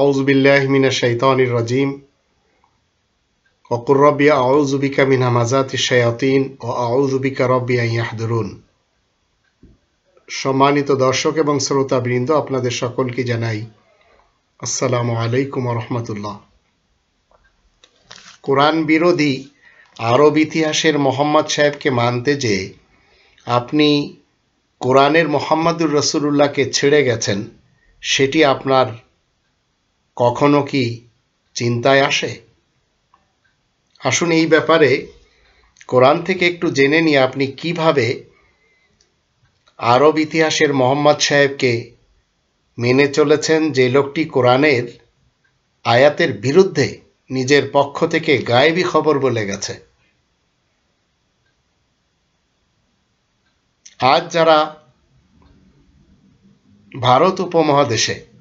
আউজবিল্লাহ মিনা শৈতানির রাজিম। অকুর রব্বিয়া আউজুবিকা মিন হামাজাতি শায়াতিন ও আউজুবিকা রব্বিয়া ইয়াহদরুন। সম্মানিত দর্শক এবং শ্রোতা বৃন্দ আপনাদের সকলকে জানাই আসসালামু আলাইকুম রহমতুল্লাহ। কোরআন বিরোধী আরব ইতিহাসের মোহাম্মদ সাহেবকে মানতে যে আপনি কোরআনের মোহাম্মদুর রসুল্লাহকে ছেড়ে গেছেন, সেটি আপনার কখনো কি চিন্তায় আসে? আসুন এই ব্যাপারে কোরআন থেকে একটু জেনে নিয়ে আপনি কীভাবে আরব ইতিহাসের মোহাম্মদ সাহেবকে মেনে চলেছেন যে লোকটি কোরআনের আয়াতের বিরুদ্ধে নিজের পক্ষ থেকে গায়েবী খবর বলে গেছে? আজ যারা ভারত উপমহাদেশে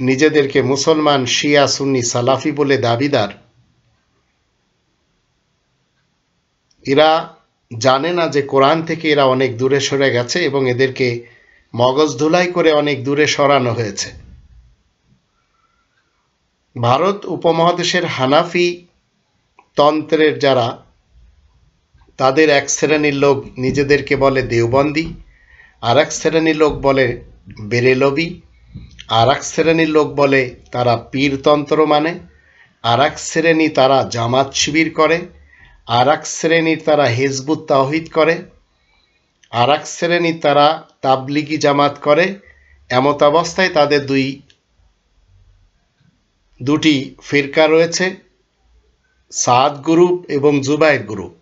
নিজেদেরকে মুসলমান, শিয়া, সুন্নি, সালাফি বলে দাবিদার। এরা জানে না যে কোরআন থেকে এরা অনেক দূরে সরে গেছে এবং এদেরকে মগজ ধুলাই করে অনেক দূরে সরানো হয়েছে। ভারত উপমহাদেশের হানাফি তন্ত্রের যারা, তাদের এক শ্রেণির লোক নিজেদেরকে বলে দেওবন্দি আর এক শ্রেণির লোক বলে বেরেলবি আর এক শ্রেণির লোক বলে, তারা পীরতন্ত্র মানে। আর এক শ্রেণি তারা জামাত শিবির করে। আর এক শ্রেণির তারা হেজবুত তাওহিদ করে। আর এক শ্রেণি তারা তাবলিগি জামাত করে। এমত অবস্থায় তাদের দুই, দুটি ফিরকা রয়েছে, সাদ গ্রুপ এবং জুবাইর গ্রুপ।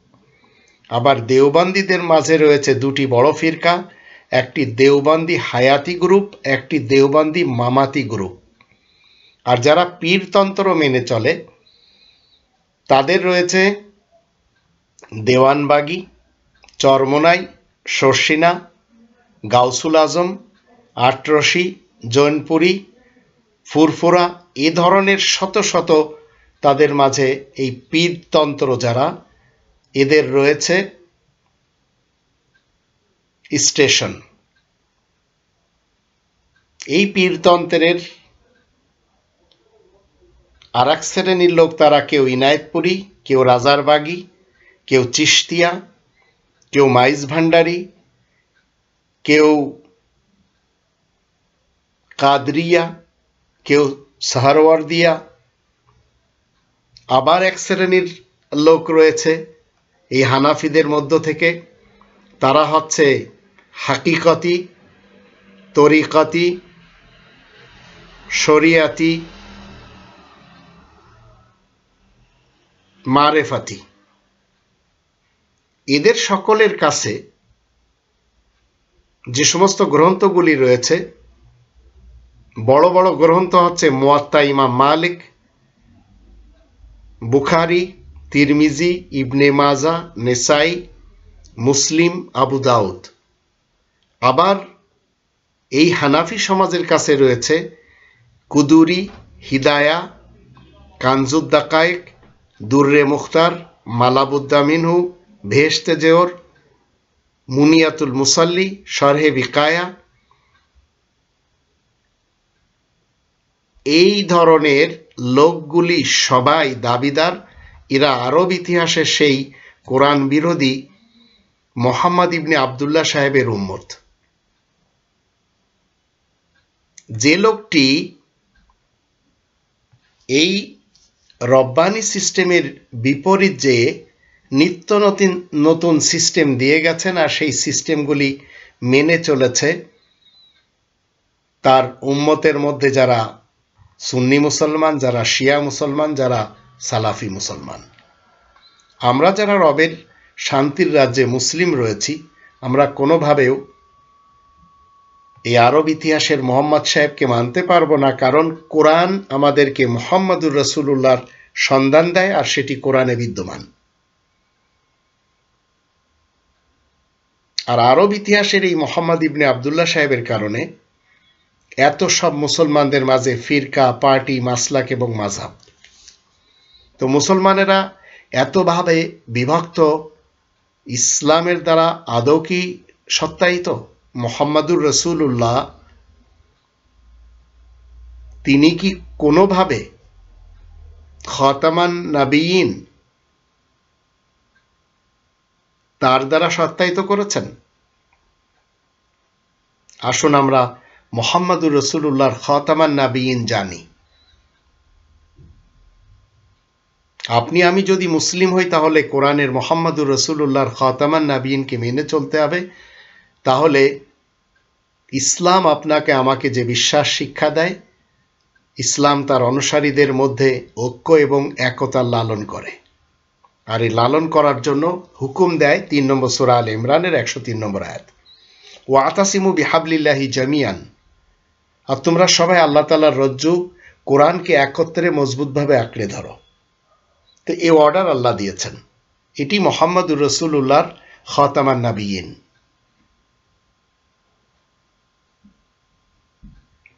আবার দেওবন্দীদের মাঝে রয়েছে দুটি বড় ফিরকা। একটি দেওবান্দি হায়াতি গ্রুপ, একটি দেওবান্দি মামাতি গ্রুপ। আর যারা পীরতন্ত্র মেনে চলে, তাদের রয়েছে দেওয়ানবাগি, চরমোনাই, শর্ষিনা, গাউসুল আজম আটরশি জৈনপুরি, ফুরফুরা, এ ধরনের শত শত তাদের মাঝে এই পীরতন্ত্র যারা, এদের রয়েছে স্টেশন। এই পীরতন্ত্রের আর এক শ্রেণির লোক তারা কেউ ইনায়তপুরি, কেউ রাজারবাগি, কেউ চিস্তিয়া কেউ মাইজ ভান্ডারি, কেউ কাদরিয়া, কেউ সাহারওয়ার্দিয়া। আবার এক শ্রেণির লোক রয়েছে, এই হানাফিদের মধ্য থেকে। তারা হচ্ছে হাকিকতি, তরিকতি, শরিয়াতি, মারেফাতি। এদের সকলের কাছে যে সমস্ত গ্রন্থগুলি রয়েছে, বড় বড় গ্রন্থ হচ্ছে মোয়াত্তা ইমাম মালিক, বুখারি, তিরমিজি, ইবনে মাজা, নেসাই, মুসলিম, আবু দাউদ। আবার এই হানাফি সমাজের কাছে রয়েছে কুদুরি, হিদায়া কানজুদ্দাকায়েক দুর্রে মুখতার, মালাবুদ্দা মিনহু ভেস্তে জেওর, মুনিয়াতুল মুসাল্লি, শরহে বিকায়া। এই ধরনের লোকগুলি সবাই দাবিদার। এরা আরব ইতিহাসের সেই কোরআন বিরোধী মোহাম্মদ ইবনে আবদুল্লাহ সাহেবের উম্মত। যে লোকটি এই রব্বানি সিস্টেমের বিপরীত যে নিত্য নতুন নতুন সিস্টেম দিয়ে গেছেন আর সেই সিস্টেমগুলি মেনে চলেছে, তার উম্মতের মধ্যে যারা সুন্নি মুসলমান, যারা শিয়া মুসলমান, যারা সালাফি মুসলমান। আমরা যারা রবের শান্তির রাজ্যে মুসলিম রয়েছি, আমরা কোনোভাবেও এই আরব ইতিহাসের মোহাম্মদ সাহেবকে মানতে পারব না, কারণ কোরআন আমাদেরকে মোহাম্মদুর রসুল্লাহর সন্ধান দেয় আর সেটি কোরআনে বিদ্যমান। আর আরব ইতিহাসের এই মোহাম্মদ ইবনে আবদুল্লাহ সাহেবের কারণে এত সব মুসলমানদের মাঝে ফিরকা, পার্টি, মাসলাক এবং মাঝাব তো মুসলমানেরা এতভাবে বিভক্ত, ইসলামের দ্বারা আদৌ কি সত্যায়িত? মোহাম্মদুর রসুল্লাহ তিনি কি কোনোভাবে খতামান নাবিয়িন তার দ্বারা সত্যায়িত করেছেন? আসুন আমরা মোহাম্মদুর রসুল্লাহর খতামান নাবিয়িন জানি। আপনি, আমি যদি মুসলিম হই তাহলে কোরআনের মোহাম্মদুর রসুল্লাহর খতামান নাবিয়িনকে মেনে চলতে হবে। তাহলে ইসলাম আপনাকে আমাকে যে বিশ্বাস শিক্ষা দেয়, ইসলাম তার অনুসারীদের মধ্যে ঐক্য এবং একতা লালন করে। আর এই লালন করার জন্য হুকুম দেয় তিন নম্বর সুরা আল ইমরানের একশো তিন নম্বর আয়াত। ও আতাসিমু বিহাবলিল্লাহি জামিয়ান আর তোমরা সবাই আল্লাহ তালার রজ্জু কোরআনকে একত্রে মজবুতভাবে আঁকড়ে ধরো। তো এই অর্ডার আল্লাহ দিয়েছেন। এটি মোহাম্মদুর রসুল্লাহর খতামান নাবিয়িন।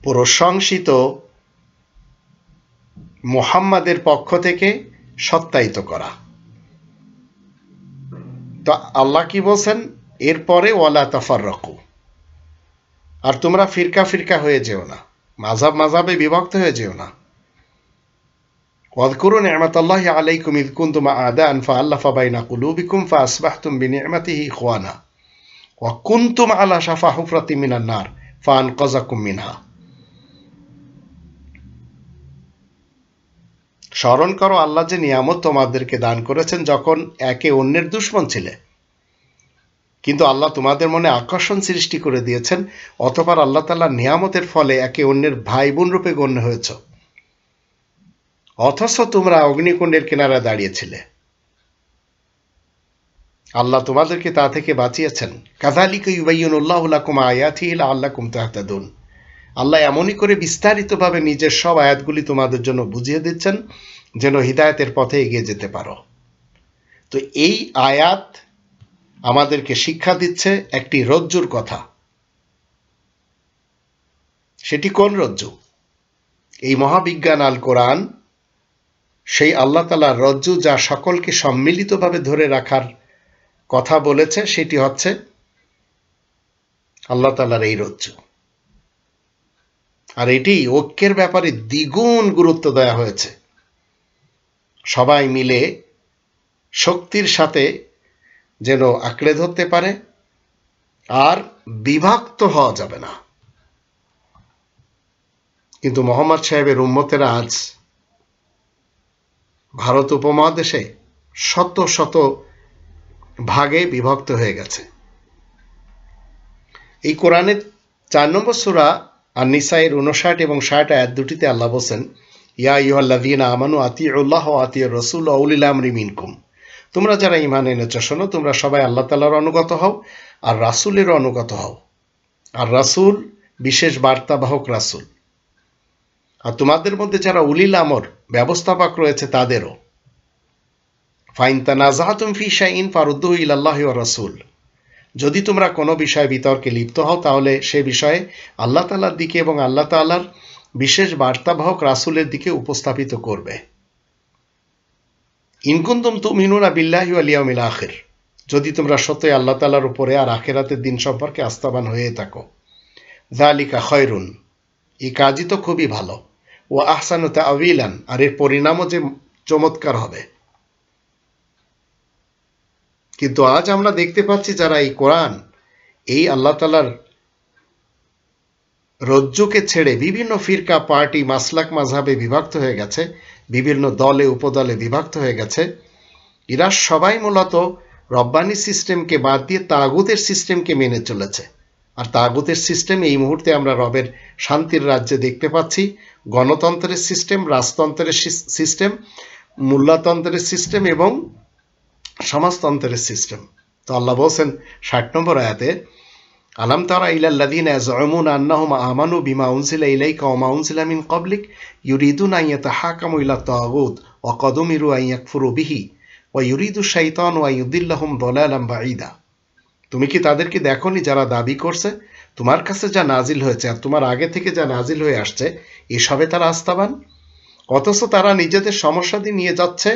প্রশংসিত মোহাম্মদের পক্ষ থেকে সত্যায়িত করা তো আল্লাহ কি বলছেন এরপরে ওয়ালা তাফার রকু আর তোমরা ফিরকা ফিরকা হয়ে যেও না মাঝাব মাঝাবে বিভক্ত হয়ে যেও না واذكروا نعمة الله عليكم إذ كنتم أعداء فألف بين قلوبكم فأصبحتم بنعمته إخوانا وكنتم على شفا حفرة من النار فأنقذكم منها স্মরণ করো, আল্লাহ যে নিয়ামত তোমাদেরকে দান করেছেন যখন একে অন্যের দুশ্মন ছিলে। কিন্তু আল্লাহ তোমাদের মনে আকর্ষণ সৃষ্টি করে দিয়েছেন, অতপর আল্লাহ তাল্লাহ নিয়ামতের ফলে একে অন্যের ভাই বোন রূপে গণ্য হয়েছ। অথচ তোমরা অগ্নিকুণ্ডের কিনারা দাঁড়িয়েছিলে। আল্লাহ তোমাদেরকে তা থেকে বাঁচিয়েছেন। কাজালিকে ইউবাইনুল্লাহ কুমা আয়াথি আল্লাহ কুম তাহতাদুন। আল্লাহ এমনই করে বিস্তারিতভাবে নিজের সব আয়াতগুলি তোমাদের জন্য বুঝিয়ে দিচ্ছেন, যেন হৃদায়তের পথে এগিয়ে যেতে পারো। তো এই আয়াত আমাদেরকে শিক্ষা দিচ্ছে একটি রজ্জুর কথা। সেটি কোন রজ্জু? এই মহাবিজ্ঞান আল কোরআন সেই আল্লাহ তালার রজ্জু যা সকলকে সম্মিলিতভাবে ধরে রাখার কথা বলেছে, সেটি হচ্ছে আল্লাহ তালার এই রজ্জু। আর এটি ঐক্যের ব্যাপারে দ্বিগুণ গুরুত্ব দেওয়া হয়েছে। সবাই মিলে শক্তির সাথে যেন আঁকড়ে ধরতে পারে, আর বিভক্ত হওয়া যাবে না। কিন্তু মোহাম্মদ সাহেবের উম্মতেরা আজ ভারত উপমহাদেশে শত শত ভাগে বিভক্ত হয়ে গেছে। এই কোরআনের চার নম্বর সুরা আর নিসাইয়ের উনষাট এবং ষাট আয়াত দুটিতে আল্লাহ বলছেন, ইয়া ইহল্লাদিন আমানু আতি উল্লাহ আতি রসুল আউলিল আমরি মিনকুম। তোমরা যারা ইমান এনেছ, শোনো, তোমরা সবাই আল্লাহ তালার অনুগত হও আর রাসুলের অনুগত হও। আর রাসুল বিশেষ বার্তাবাহক রাসুল। আর তোমাদের মধ্যে যারা উলিল আমর, ব্যবস্থাপক রয়েছে তাদেরও। ফাইন তানাজাহাতুম ফি শাইন ফারুদ্দু ইলাল্লাহি রাসূল। যদি তোমরা কোনো বিষয়ে বিতর্কে লিপ্ত হও, তাহলে সে বিষয়ে আল্লাহ তালার দিকে এবং আল্লাহ তালার বিশেষ বার্তাবাহক রাসুলের দিকে উপস্থাপিত করবে। ইনকুন্দম তু মিনুনা বিল্লাহি আলিয়ামিল আখের। যদি তোমরা সত্যই আল্লাহ তালার উপরে আর আখেরাতের দিন সম্পর্কে আস্থাবান হয়ে থাকো জালিকা খয়রুন। এই কাজই তো খুবই ভালো। ও আহসানুতা আবিলান আর এর পরিণামও যে চমৎকার হবে। কিন্তু আজ আমরা দেখতে পাচ্ছি যারা এই কোরআন, এই আল্লাহ তালার রজ্জুকে ছেড়ে বিভিন্ন ফিরকা, পার্টি, মাসলাক মাঝাবে বিভক্ত হয়ে গেছে, বিভিন্ন দলে, উপদলে বিভক্ত হয়ে গেছে। এরা সবাই মূলত রব্বানি সিস্টেমকে বাদ দিয়ে তাগুতের সিস্টেমকে মেনে চলেছে। আর তাগুতের সিস্টেম এই মুহূর্তে আমরা রবের শান্তির রাজ্যে দেখতে পাচ্ছি। গণতন্ত্রের সিস্টেম, রাজতন্ত্রের সিস্টেম, মূল্যতন্ত্রের সিস্টেম এবং সমাজতন্ত্রের সিস্টেম তো আল্লাহ বলছেন, ষাট নম্বর আয়াতে, আলাম তারা ইলাল্লাদিন ইয়াজউমুন আন্নাহুম আমানু বিমা উনজিলা ইলাইকা ওয়া মা উনজিলা মিন ক্বাবলিক, ইউরিদুন আন ইয়াতাহাকামু ইলা তাগুত ওয়া কদ উমিরু আন ইয়াকফুরু বিহি, ওয়া ইউরিদু শাইতানু আন ইউদিল্লাহুম দালালাম বাঈদা। তুমি কি তাদেরকে দেখোনি যারা দাবি করছে, তোমার কাছে যা নাজিল হয়েছে আর তোমার আগে থেকে যা নাজিল হয়ে আসছে, এসবে তারা আস্থাবান? অথচ তারা নিজেদের সমস্যা দিয়ে নিয়ে যাচ্ছে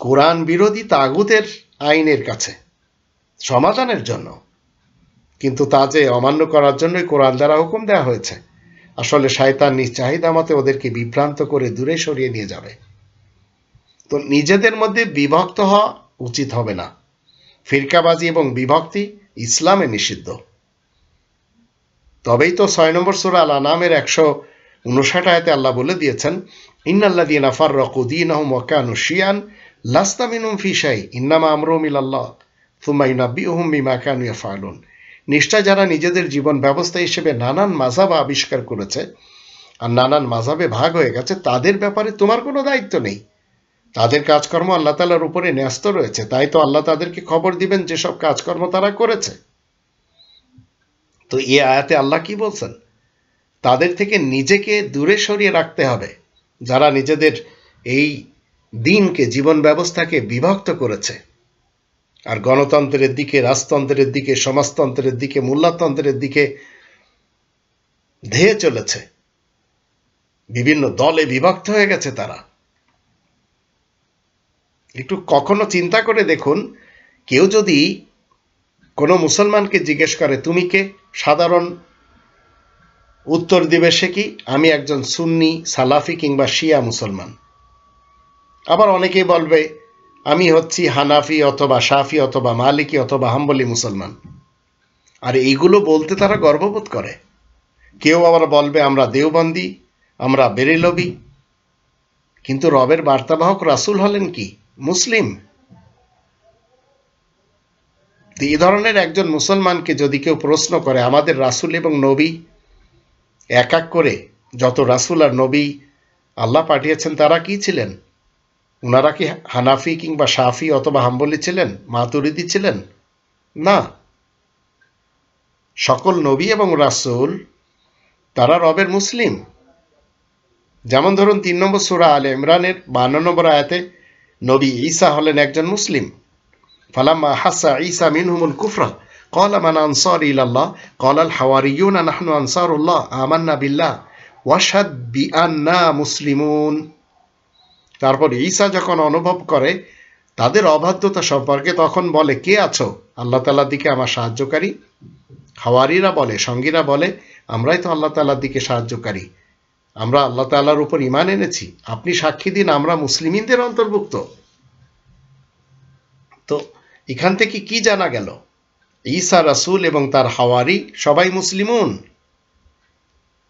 কোরআন বিরোধী তাগুতের আইনের কাছে, সমাধানের জন্য। কিন্তু তা যে অমান্য করার জন্যই কোরআন দ্বারা হুকুম দেওয়া হয়েছে, আসলে শয়তান নিজ চাহিদা মতে ওদেরকে বিভ্রান্ত করে দূরে সরিয়ে নিয়ে যাবে। তো নিজেদের মধ্যে বিভক্ত হওয়া উচিত হবে না। ফিরকাবাজি এবং বিভক্তি ইসলামে নিষিদ্ধ। তবেই তো ছয় নম্বর সুরা আল আনামের একশো উনষাট আয়তে আল্লাহ বলে দিয়েছেন ইন্নাল্লা দিয়ে নাফার রকুদ্দিন আহম ওয়াকানু শিয়ান লাস্তামিনুম ফিসাই ইন্নামা আমরুমিল আল্লাহ থুমাইনাব্বি ওহুম বিমা কানু ইয়াফালুন নিশ্চয় যারা নিজেদের জীবন ব্যবস্থা হিসেবে নানান মাঝাব আবিষ্কার করেছে আর নানান মাঝাবে ভাগ হয়ে গেছে, তাদের ব্যাপারে তোমার কোনো দায়িত্ব নেই। তাদের কাজকর্ম আল্লাহ তালার উপরে ন্যস্ত রয়েছে, তাই তো আল্লাহ তাদেরকে খবর দিবেন যেসব কাজকর্ম তারা করেছে। তো এ আয়াতে আল্লাহ কি বলছেন? তাদের থেকে নিজেকে দূরে সরিয়ে রাখতে হবে। যারা নিজেদের এই দিনকে, জীবন ব্যবস্থাকে বিভক্ত করেছে। আর গণতন্ত্রের দিকে, রাজতন্ত্রের দিকে, সমাজতন্ত্রের দিকে, মূল্যতন্ত্রের দিকে ধেয়ে চলেছে। বিভিন্ন দলে বিভক্ত হয়ে গেছে তারা। একটু কখনো চিন্তা করে দেখুন, কেউ যদি কোনো মুসলমানকে জিজ্ঞেস করে, তুমি কে? সাধারণ উত্তর দিবে সে কি? আমি একজন সুন্নি, সালাফি কিংবা শিয়া মুসলমান। আবার অনেকেই বলবে, আমি হচ্ছি হানাফি অথবা শাফি অথবা মালিকি অথবা হাম্বলি মুসলমান। আর এইগুলো বলতে তারা গর্ববোধ করে। কেউ আবার বলবে, আমরা দেওবন্দি, আমরা বেরেলবি। কিন্তু রবের বার্তাবাহক রাসুল হলেন কি? মুসলিম। এই ধরনের একজন মুসলমানকে যদি কেউ প্রশ্ন করে, আমাদের রাসুল এবং নবী এক এক করে যত রাসুল আর নবী আল্লাহ পাঠিয়েছেন, তারা কি ছিলেন? ওনারা কি হানাফি কিংবা সাফি অথবা হাম্বলি ছিলেন? মাতুরিদি ছিলেন? না। সকল নবী এবং রাসুল, তারা রবের মুসলিম। যেমন ধরুন তিন নম্বর সুরা আল ইমরানের বান্ন নম্বর আয়াতে, নবী ঈসা হলেন একজন মুসলিম। ফালাম্মা হাসা ঈসা মিনহুমুল কুফরা। قال من أنصار إلى الله قال الحواريون نحن أنصار الله آمنا بالله واشهد بأننا মুসলিমুন তারপর ঈসা যখন অনুভব করে তাদের অবাধ্যতা সম্পর্কে তখন বলে কে আছো আল্লাহ তালার দিকে আমার সাহায্যকারী হাওয়ারিরা বলে সঙ্গীরা বলে আমরাই তো আল্লাহ তালার দিকে সাহায্যকারী আমরা আল্লাহ তালার উপর ইমান এনেছি আপনি সাক্ষী দিন আমরা মুসলিমিনদের অন্তর্ভুক্ত তো এখান থেকে কি জানা গেল ঈসা রাসুল এবং তার হাওয়ারি সবাই মুসলিমুন।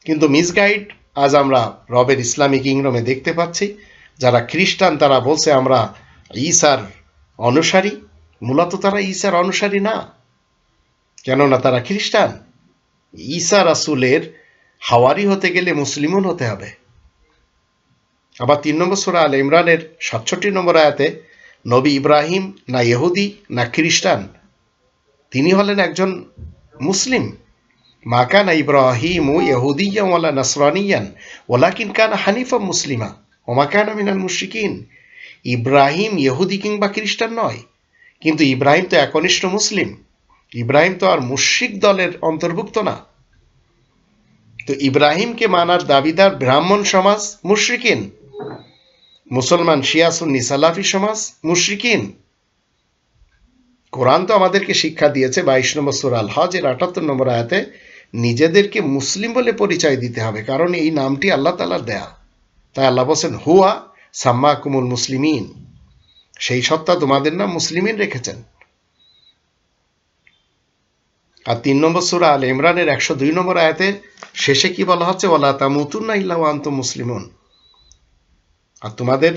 কিন্তু মিসগাইড আজ আমরা রবের ইসলামিক ইংরমে দেখতে পাচ্ছি, যারা খ্রিস্টান তারা বলছে আমরা ঈসার অনুসারী, মূলত তারা ঈসার অনুসারী না। কেননা তারা খ্রিস্টান। ঈসা রাসুলের হাওয়ারি হতে গেলে মুসলিমুন হতে হবে। আবার তিন নম্বর সুরা আল ইমরানের সাতষট্টি নম্বর আয়াতে, নবী ইব্রাহিম না ইহুদি না খ্রিস্টান। তিনি হলেন একজন মুসলিম। মা কানা ইব্রাহিম ও ইহুদিয়া ওয়ালা নাসরানিয়ান ওলাকিন কান হানিফা মুসলিমা ওমা কানা মিনাল মুশরিকিন। ইব্রাহিম ইহুদি কিংবা খ্রিস্টান নয়, কিন্তু ইব্রাহিম তো একনিষ্ঠ মুসলিম। ইব্রাহিম তো আর মুশরিক দলের অন্তর্ভুক্ত না। তো ইব্রাহিমকে মানার দাবিদার ব্রাহ্মণ সমাজ মুশরিকিন, মুসলমান শিয়া সুন্নি সালাফি সমাজ মুশরিকিন। কোরআন তো আমাদেরকে শিক্ষা দিয়েছে, বাইশ নম্বর সুরাল হজের আটাত্তর নম্বর আয়াতে, নিজেদেরকে মুসলিম বলে পরিচয় দিতে হবে, কারণ এই নামটি আল্লাহ তালার দেয়া। তাই আল্লাহ বলছেন, হুয়া সাম্মা কুমুল মুসলিমিন। সেই সত্তা তোমাদের নাম মুসলিমিন রেখেছেন। আর তিন নম্বর সুরা আল ইমরানের একশো দুই নম্বর আয়াতে শেষে কি বলা হচ্ছে ওলা তামুতুন্না ইল্লা আন্ত মুসলিমন। আর তোমাদের,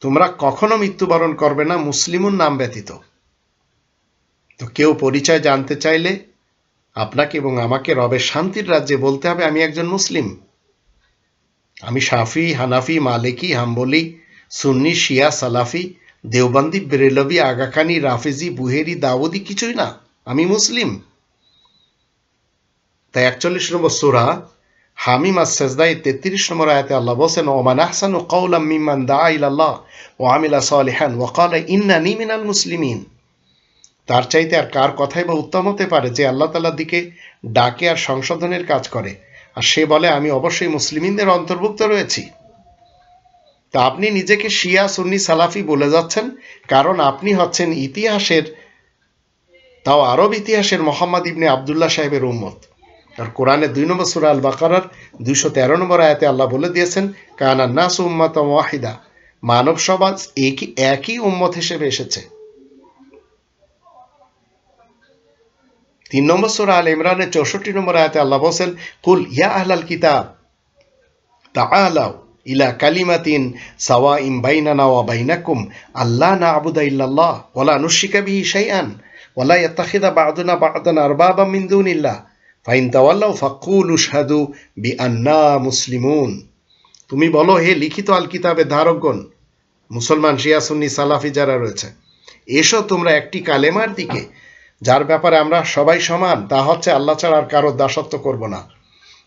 তোমরা কখনো মৃত্যুবরণ করবে না, মুসলিমুন নাম ব্যতীত। তো কেউ পরিচয় জানতে চাইলে আপনাকে এবং আমাকে রবের শান্তির রাজ্যে বলতে হবে, আমি একজন মুসলিম। আমি সাফি হানাফি, মালিকি, হাম্বলি, সুন্নি, শিয়া, সালাফি, দেওবন্দি, বেরেলবি, আগাখানি, রাফেজি, বুহেরি, দাউদি কিছুই না, আমি মুসলিম। তাই একচল্লিশ নম্বর সুরা হামিম আর সেজদাই তেত্রিশ নম্বর আয়াতে আল্লাহ বলছেন, ওমান আহসান ও কৌলাম মিমান দা ইল্লাহ ও আমিলা সালিহান ও কালা ইন্নানি মিনাল মুসলিমিন। তার চাইতে আর কার কথাই বা উত্তম হতে পারে যে আল্লাহ তালার দিকে ডাকে আর সংশোধনের কাজ করে। আর সে বলে, আমি অবশ্যই মুসলিমিনদের অন্তর্ভুক্ত রয়েছি। তা আপনি নিজেকে শিয়া, সুন্নি, সালাফি বলে যাচ্ছেন, কারণ আপনি হচ্ছেন ইতিহাসের, তাও আরব ইতিহাসের মোহাম্মদ ইবনে আবদুল্লাহ সাহেবের উম্মত। আর কোরআনে দুই নম্বর সুরা আল বাকারার দুইশো তেরো নম্বর আয়াতে আল্লাহ বলে দিয়েছেন কানা নাস উম্মাত ওয়াহিদা। মানব সমাজ একই একই উম্মত হিসেবে এসেছে। তিন নম্বর সুরা আল ইমরানের চৌষট্টি নম্বর আয়াতে আল্লাহ বলছেন, কুল ইয়া আহলাল কিতাব তাআলাও ইলা কালিমাতিন সাওয়া ইম বাইনানা ওয়া বাইনাকুম আল্লাহ না আবুদা ইল্লাল্লাহ ওয়ালা নুশরিকা বিহি শাইআন ওয়ালা ইয়াত্তাখিদা বা'দুনা বা'দান আরবাবা মিন দুনিল্লাহ। ফাইন তাওয়াল্লাউ ফাকুলু শাহাদু বিআন্না মুসলিমুন। তুমি বলো, হে লিখিত আল কিতাবের ধারকগণ, মুসলমান, শিয়া, সুন্নি, সালাফি যারা রয়েছে, এসো তোমরা একটি কালেমার দিকে যার ব্যাপারে আমরা সবাই সমান, তা হচ্ছে আল্লাহ ছাড়া আর কারোর দাসত্ব করব না।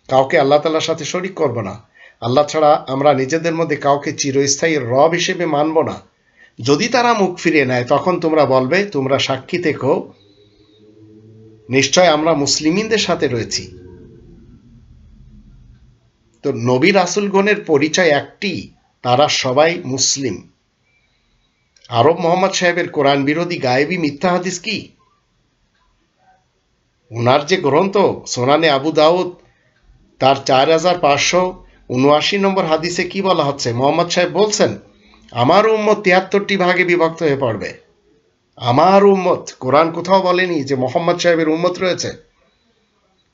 কাউকে আল্লাহ তালার সাথে শরিক করব না। আল্লাহ ছাড়া আমরা নিজেদের মধ্যে কাউকে চিরস্থায়ী রব হিসেবে মানব না। যদি তারা মুখ ফিরিয়ে নেয়, তখন তোমরা বলবে, তোমরা সাক্ষী থেকো, নিশ্চয় আমরা মুসলিমিনদের সাথে রয়েছি। তো নবী রাসুলগণের পরিচয় একটি, তারা সবাই মুসলিম। আরব মোহাম্মদ সাহেবের কোরআন বিরোধী গায়েবী মিথ্যা হাদিস কি? ওনার যে গ্রন্থ, সোনানে আবু দাউদ, তার চার হাজার পাঁচশো উনআশি নম্বর হাদিসে কি বলা হচ্ছে? মোহাম্মদ সাহেব বলছেন, আমার উম্মত তিয়াত্তরটি ভাগে বিভক্ত হয়ে পড়বে। আমার উম্মত, কোরআন কোথাও বলেনি যে মোহাম্মদ সাহেবের উম্মত রয়েছে।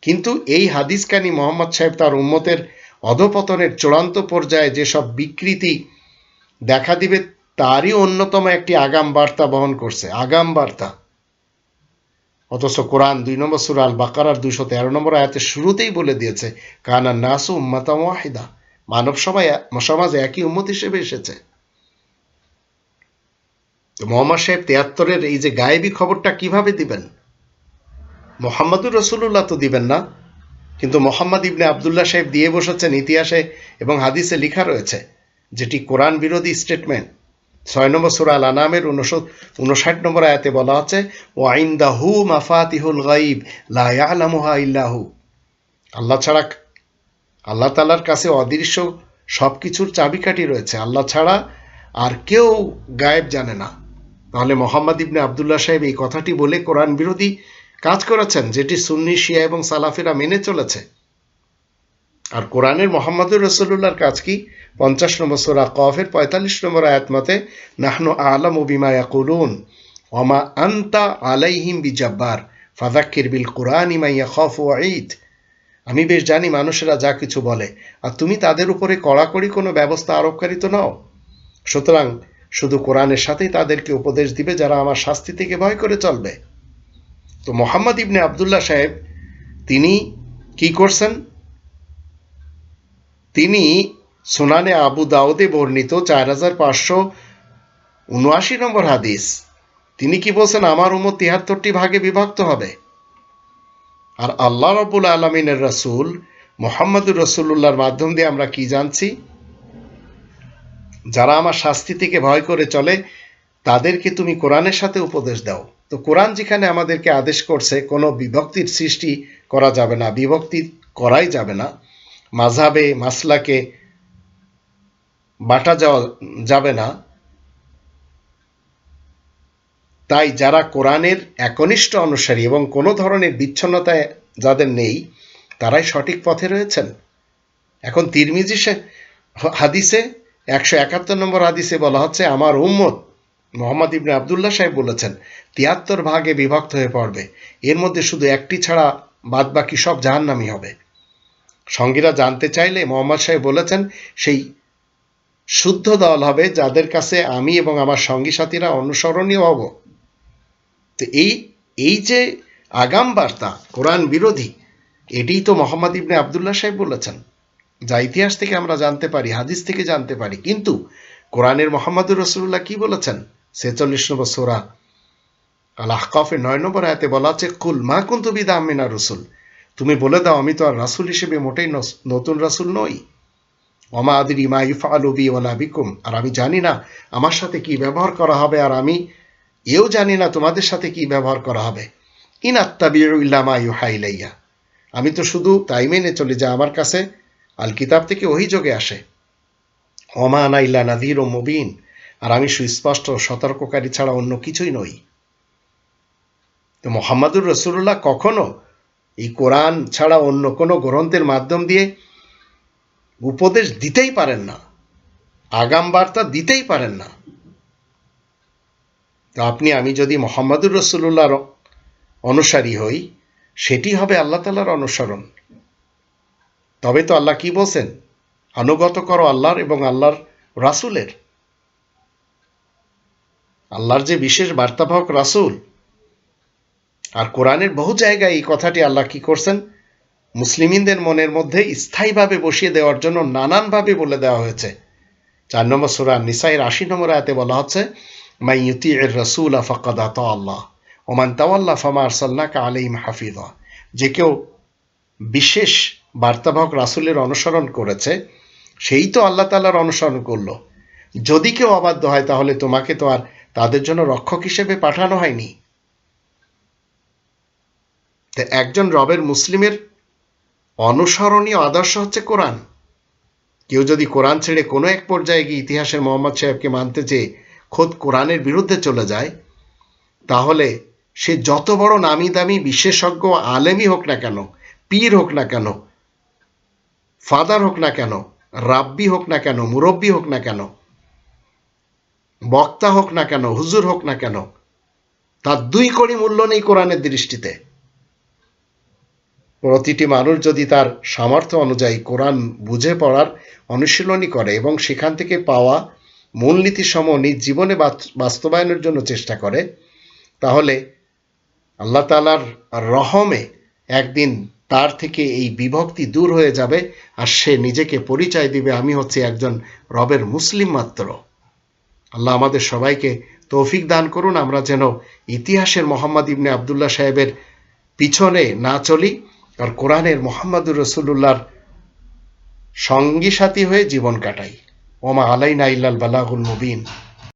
কিন্তু এই হাদিসকানি মোহাম্মদ সাহেব তার উম্মতের অধপতনের চূড়ান্ত পর্যায়ে যেসব বিকৃতি দেখা দিবে, তারই অন্যতম একটি আগাম বার্তা বহন করছে। আগাম বার্তা অথচ কোরআন দুই নম্বর সুরা আল বাকারার দুইশো তেরো নম্বর আয়াতের শুরুতেই বলে দিয়েছে, কানা নাসু উম্মাতা ওয়াহিদা মানব সবাই সমাজ একই উম্মত হিসেবে এসেছে। তো মোহাম্মদ সাহেব তিয়াত্তরের এই যে গায়েবী খবরটা কীভাবে দিবেন? মোহাম্মদুর রসুল্লাহ তো দিবেন না, কিন্তু মোহাম্মদ ইবনে আবদুল্লাহ সাহেব দিয়ে বসেছেন ইতিহাসে এবং হাদিসে লেখা রয়েছে, যেটি কোরআন বিরোধী স্টেটমেন্ট ছয় নম্বর সুরা আল আনামের উনষাট নম্বর আয়াতে বলা আছে ও আইন দাহু মাফাতিহুল গাইব লাহা ইল্লাহু। আল্লাহ ছাড়া, আল্লাহ তালার কাছে অদৃশ্য সব কিছুর চাবিকাঠি রয়েছে। আল্লাহ ছাড়া আর কেউ গায়েব জানে না। তাহলে মোহাম্মদ ইবনে আবদুল্লাহ সাহেব এই কথাটি বলে কোরআন বিরোধী কাজ করেছেন, যেটি সুন্নি, শিয়া এবং সালাফিরা মেনে চলেছে। আর কোরআনের মোহাম্মদুর রসুল্লাহর কাজ কি? পঞ্চাশ নম্বর সোরা কফের, পঁয়তাল্লিশ নম্বর আয়াত মতে, নাহনু আলম বিমা ইয়াকুলুন ওমা আন্তা আলাইহিম বিজাব্বার ফাদাক্কির বিল কোরআন ইমাইয়া খফ ও ঈদ আমি বেশ জানি মানুষেরা যা কিছু বলে, আর তুমি তাদের উপরে কড়াকড়ি কোনো ব্যবস্থা আরোপকারী তো নও? সুতরাং শুধু কোরআনের সাথেই তাদেরকে উপদেশ দিবে যারা আমার শাস্তি থেকে ভয় করে চলবে। তো মোহাম্মদ ইবনে আবদুল্লাহ সাহেব, তিনি কি করছেন? তিনি সোনানে আবু দাউদে বর্ণিত চার হাজার পাঁচশো উনআশি নম্বর হাদিস। তিনি কি বলছেন, আমার উমর তিয়াত্তরটি ভাগে বিভক্ত হবে? আর আল্লাহ রবুল আলমিনের রসুল মোহাম্মদুর রসুল্লাহর মাধ্যম দিয়ে আমরা কি জানছি? যারা আমার শাস্তি থেকে ভয় করে চলে, তাদেরকে তুমি কোরআনের সাথে উপদেশ দাও। তো কোরআন যেখানে আমাদেরকে আদেশ করছে, কোনো বিভক্তির সৃষ্টি করা যাবে না, বিভক্তি করাই যাবে না। মাঝাবে মাসলাকে বাটা যাওয়া যাবে না। তাই যারা কোরআনের একনিষ্ঠ অনুসারী এবং কোনো ধরনের বিচ্ছন্নতায় যাদের নেই, তারাই সঠিক পথে রয়েছেন। এখন তিরমিজি হাদিসে একশো একাত্তর নম্বর হাদিসে বলা হচ্ছে, আমার উম্মত মোহাম্মদ ইবনে আবদুল্লাহ সাহেব বলেছেন, তিয়াত্তর ভাগে বিভক্ত হয়ে পড়বে। এর মধ্যে শুধু একটি ছাড়া বাদ বাকি সব জাহান্নামি হবে। সঙ্গীরা জানতে চাইলে মোহাম্মদ সাহেব বলেছেন, সেই শুদ্ধ দল হবে যাদের কাছে আমি এবং আমার সঙ্গী সাথীরা অনুসরণীয় হব। তো এই এই যে আগাম বার্তা, কোরআন বিরোধী, এটিই তো মোহাম্মদ ইবনে আবদুল্লাহ সাহেব বলেছেন। যা ইতিহাস থেকে আমরা জানতে পারি, হাদিস থেকে জানতে পারি। কিন্তু কোরআনের মোহাম্মদুর রসুল্লাহ কি বলেছেন? ছেচল্লিশ নম্বর সোরা আল আহকাফের নয় নম্বর আয়াতে বলা আছে, কুল মা কুন্তু বিদা আমিনা রসুল। তুমি বলে দাও, আমি তো আর রাসুল হিসেবে মোটেই নতুন রাসুল নই। আদির ইমা ইফা আলবি ওলা বিকুম। আর আমি জানি না আমার সাথে কি ব্যবহার করা হবে, আর আমি এও জানি না তোমাদের সাথে কি ব্যবহার করা হবে। ইন আত্মাবির ইল্লামা ইউহা ইলাইয়া। আমি তো শুধু তাই মেনে চলি যা আমার কাছে আল কিতাব থেকে অভিযোগে আসে। অমা আনা ইল্লা নাদির ও মুবিন। আর আমি সুস্পষ্ট সতর্ককারী ছাড়া অন্য কিছুই নই। তো মোহাম্মদুর রসুল্লাহ কখনো এই কোরআন ছাড়া অন্য কোনো গ্রন্থের মাধ্যম দিয়ে উপদেশ দিতেই পারেন না। আগাম বার্তা দিতেই পারেন না। তো আপনি, আমি যদি মোহাম্মদুর রসুল্লাহর অনুসারী হই, সেটি হবে আল্লাহ তালার অনুসরণ। তবে তো আল্লাহ কি বলছেন? আনুগত করো আল্লাহর এবং আল্লাহর রাসুলের। আল্লাহর যে বিশেষ বার্তাবাহক রাসুল। আর কোরআনের বহু জায়গায় এই কথাটি আল্লাহ কি করছেন? মুসলিমিনদের মনের মধ্যে স্থায়ীভাবে বসিয়ে দেওয়ার জন্য নানানভাবে বলে দেওয়া হয়েছে। চার নম্বর সুরা নিসাইয়ের আশি নম্বর আয়াতে বলা হচ্ছে মাই ইউতি এর রসুল আত আল্লাহ ওমান তাওয়াল্লাহ ফামা আরসাল্লাকা আলিম হাফিদা যে কেউ বিশেষ বার্তাবাহক রাসুলের অনুসরণ করেছে, সেই তো আল্লাহ তালার অনুসরণ করল। যদি কেউ অবাধ্য হয়, তাহলে তোমাকে তো আর তাদের জন্য রক্ষক হিসেবে পাঠানো হয়নি। একজন রবের মুসলিমের অনুসরণীয় আদর্শ হচ্ছে কোরআন। কেউ যদি কোরআন ছেড়ে কোনো এক পর্যায়ে গিয়ে ইতিহাসের মোহাম্মদ সাহেবকে মানতে চেয়ে খোদ কোরআনের বিরুদ্ধে চলে যায়, তাহলে সে যত বড় নামি দামি বিশেষজ্ঞ আলেমই হোক না কেন, পীর হোক না কেন, ফাদার হোক না কেন, রাব্বি হোক না কেন, মুরব্বী হোক না কেন, বক্তা হোক না কেন, হুজুর হোক না কেন, তার দুই কোটি মূল্য নেই কোরআনের দৃষ্টিতে। প্রতিটি মানুষ যদি তার সামর্থ্য অনুযায়ী কোরআন বুঝে পড়ার অনুশীলনী করে এবং সেখান থেকে পাওয়া মূলনীতি সম নিজ জীবনে বাস্তবায়নের জন্য চেষ্টা করে, তাহলে আল্লাহ তালার রহমে একদিন তার থেকে এই বিভক্তি দূর হয়ে যাবে আর সে নিজেকে পরিচয় দিবে, আমি হচ্ছে একজন রবের মুসলিম মাত্র। আল্লাহ আমাদের সবাইকে তৌফিক দান করুন, আমরা যেন ইতিহাসের মোহাম্মদ ইবনে আবদুল্লাহ সাহেবের পিছনে না চলি। আর কোরআনের মোহাম্মদুর রসুল্লাহর সঙ্গী সাথী হয়ে জীবন কাটাই। ওমা আলাইনা ইল্লাল বালাহুল মুবিন।